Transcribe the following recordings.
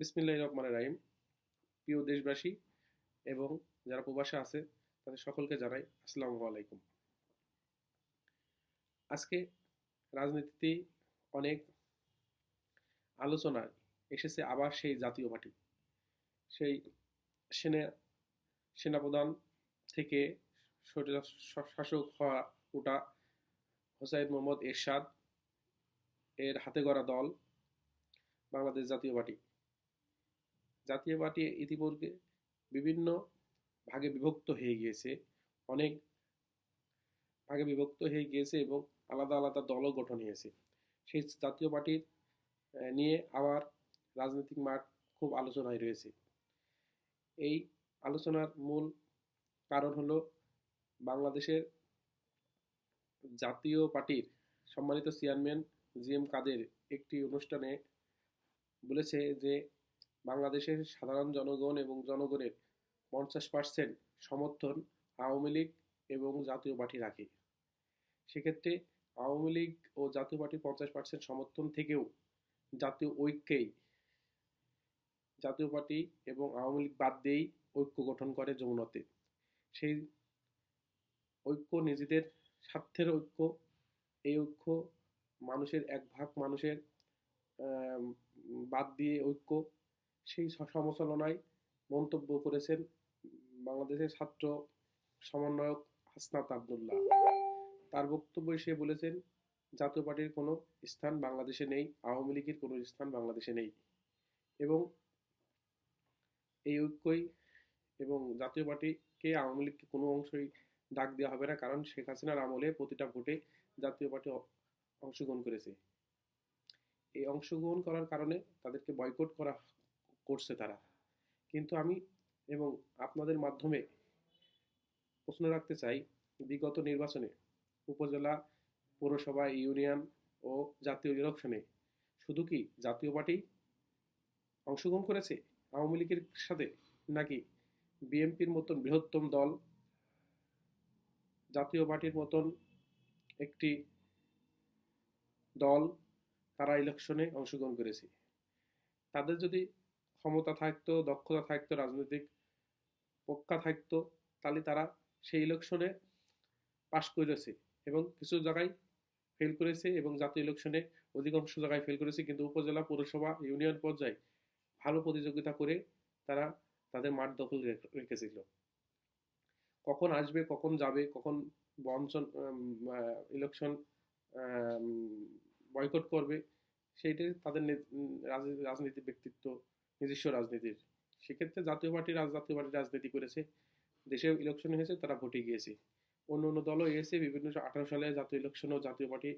বিসমিল্লাহ রহমান রাহিম। প্রিয় দেশবাসী এবং যারা প্রবাসে আছে, তাদের সকলকে জানাই আসসালামু আলাইকুম। আজকে রাজনীতিতে অনেক আলোচনায় এসেছে আবার সেই জাতীয় পার্টি। সেই সেনা, সেনাপ্রধান থেকে শাসক হওয়া ওটা হোসাইন মোহাম্মদ এরশাদ এর হাতে গড়া দল বাংলাদেশ জাতীয় পার্টি। জাতীয় পার্টি ইতিপূর্বে বিভিন্ন ভাগে বিভক্ত হয়ে গিয়েছে, অনেক ভাগে বিভক্ত হয়ে গিয়েছে এবং আলাদা আলাদা দলও গঠন হয়েছে। সেই জাতীয় পার্টির নিয়ে আবার রাজনৈতিক মাঠ খুব আলোচনায় রয়েছে। এই আলোচনার মূল কারণ হলো বাংলাদেশের জাতীয় পার্টির সম্মানিত চেয়ারম্যান জি এম কাদের একটি অনুষ্ঠানে বলেছে যে বাংলাদেশের সাধারণ জনগণ এবং জনগণের পঞ্চাশ পার্সেন্ট সমর্থন আওয়ামী লীগ এবং জাতীয় পার্টি রাখে। সেক্ষেত্রে আওয়ামী লীগ ও জাতীয় পার্টির পঞ্চাশ পার্সেন্ট সমর্থন থেকেও জাতীয় ঐক্যেই জাতীয় পার্টি এবং আওয়ামী লীগ বাদ দিয়েই ঐক্য গঠন করে যমুনাতে। সেই ঐক্য নিজেদের স্বার্থের ঐক্য, এই ঐক্য মানুষের এক ভাগ মানুষের বাদ দিয়ে ঐক্য সেই সমালোচনায় মন্তব্য করেছেন বাংলাদেশের ছাত্র সমন্বয়ক হাসনাত আবদুল্লাহ। তার বক্তব্যে সে বলেছেন, জাতীয় পার্টির কোনো স্থান বাংলাদেশে নেই, আওয়ামী লীগের কোনো স্থান বাংলাদেশে নেই। এবং এই ঐক্যই এবং জাতীয় পার্টিকে আওয়ামী লীগকে কোনো অংশই ডাক দেওয়া হবে না, কারণ শেখ হাসিনার আমলে প্রতিটা ভোটে জাতীয় পার্টি অংশগ্রহণ করেছে। এই অংশগ্রহণ করার কারণে তাদেরকে বয়কট করা করছে তারা। কিন্তু আমি এবং আপনাদের মাধ্যমে প্রশ্ন রাখতে চাই, বিগত নির্বাচনে উপজেলা, পৌরসভা, ইউনিয়ন ও জাতীয় ইলেকশনে শুধু কি জাতীয় পার্টি অংশগ্রহণ করেছে আওয়ামী লীগের সাথে, নাকি বিএনপির মতন বৃহত্তম দল জাতীয় পার্টির মতন একটি দল তারা ইলেকশনে অংশগ্রহণ করেছে? তাদের যদি ক্ষমতা থাকতো, দক্ষতা থাকতো, রাজনৈতিক পক্কা থাকতো, তাহলে তারা সেই ইলেকশনে পাশ করেছে এবং কিছু জায়গায় ফেল করেছে এবং জাতীয় ইলেকশনে অধিকাংশ জায়গায় ফেল করেছে। কিন্তু উপজেলা পৌরসভা ইউনিয়ন পর্যায়ে ভালো প্রতিযোগিতা করে তারা তাদের মাঠ দখল রেখ- রেখেছিল। কখন আসবে, কখন যাবে, কখন বঞ্চন ইলেকশন বয়কট করবে, সেইটাই তাদের রাজনীতি ব্যক্তিত্ব নিজস্ব রাজনীতির। সেক্ষেত্রে জাতীয় পার্টি জাতীয় পার্টি রাজনীতি করেছে। দেশে ইলেকশন হয়েছে, তারা ভোটে গিয়েছে। অন্য অন্য দলও এসে বিভিন্ন আঠারো সালে জাতীয় ইলেকশনেও জাতীয় পার্টি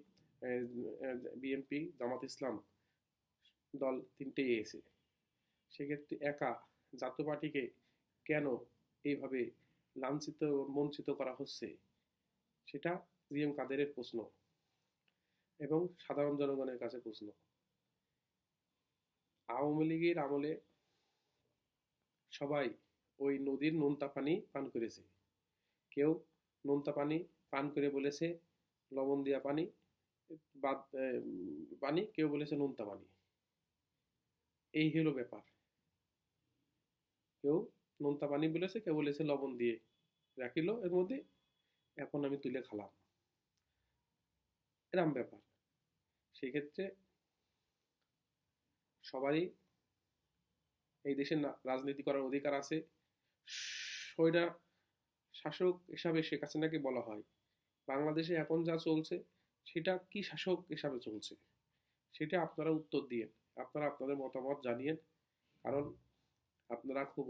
বিএনপি জামাত ইসলাম দল তিনটেই এসে সেক্ষেত্রে একা জাতীয় পার্টিকে কেন এইভাবে লাঞ্ছিত, বঞ্চিত করা হচ্ছে? সেটা জিএম কাদেরের প্রশ্ন এবং সাধারণ জনগণের কাছে প্রশ্ন। আওয়ামী লীগের আমলে সবাই ওই নদীর নোনতা পানি পান করেছে। কেউ নোনতা পানি পান করে বলেছে লবণ দিয়া পানি, বাদ পানি, কেউ বলেছে নোনতা পানি। এই হলো ব্যাপার। কেউ নোনতা পানি বলেছে, কেউ বলেছে লবণ দিয়ে রাখিল, এর মধ্যে এখন আমি তুলে খালাম। এরম ব্যাপার। সেক্ষেত্রে সবারই এই দেশের রাজনীতি করার অধিকার আছে। সৈরা শাসক হিসাবে শেখ হাসিনাকে বলা হয়। বাংলাদেশে এখন যা চলছে, সেটা কি শাসক হিসাবে চলছে? সেটা আপনারা উত্তর দিয়েন। আপনারা আপনাদের মতামত জানিয়েন। কারণ আপনারা খুব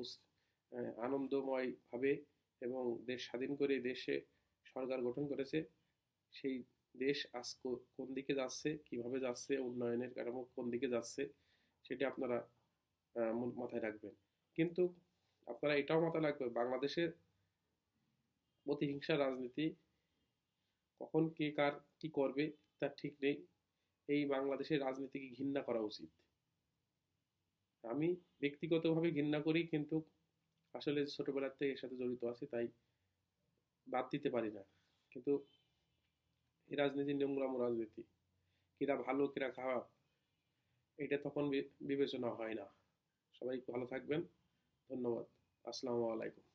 আনন্দময়ভাবে এবং দেশ স্বাধীন করে দেশে সরকার গঠন করেছে। সেই দেশ আজ কোন দিকে যাচ্ছে, কীভাবে যাচ্ছে, উন্নয়নের কাঠামো কোন দিকে যাচ্ছে সেটা আপনারা মাথায় রাখবেন। কিন্তু আপনারা এটাও মাথায় রাখবেন, বাংলাদেশের প্রতিহিংসা রাজনীতি কখন কে কার কি করবে তার ঠিক নেই। এই বাংলাদেশের রাজনীতিকে ঘৃণা করা উচিত। আমি ব্যক্তিগতভাবে ঘৃণা করি, কিন্তু আসলে ছোটবেলার থেকে এর সাথে জড়িত আছি, তাই বাদ দিতে পারি না। কিন্তু এই রাজনীতি নোংরাম রাজনীতি। কিরা ভালো, কিরা খারাপ এটা তখন বিবেচনা হয় না। সবাই ভালো থাকবেন। ধন্যবাদ। আসসালামু আলাইকুম।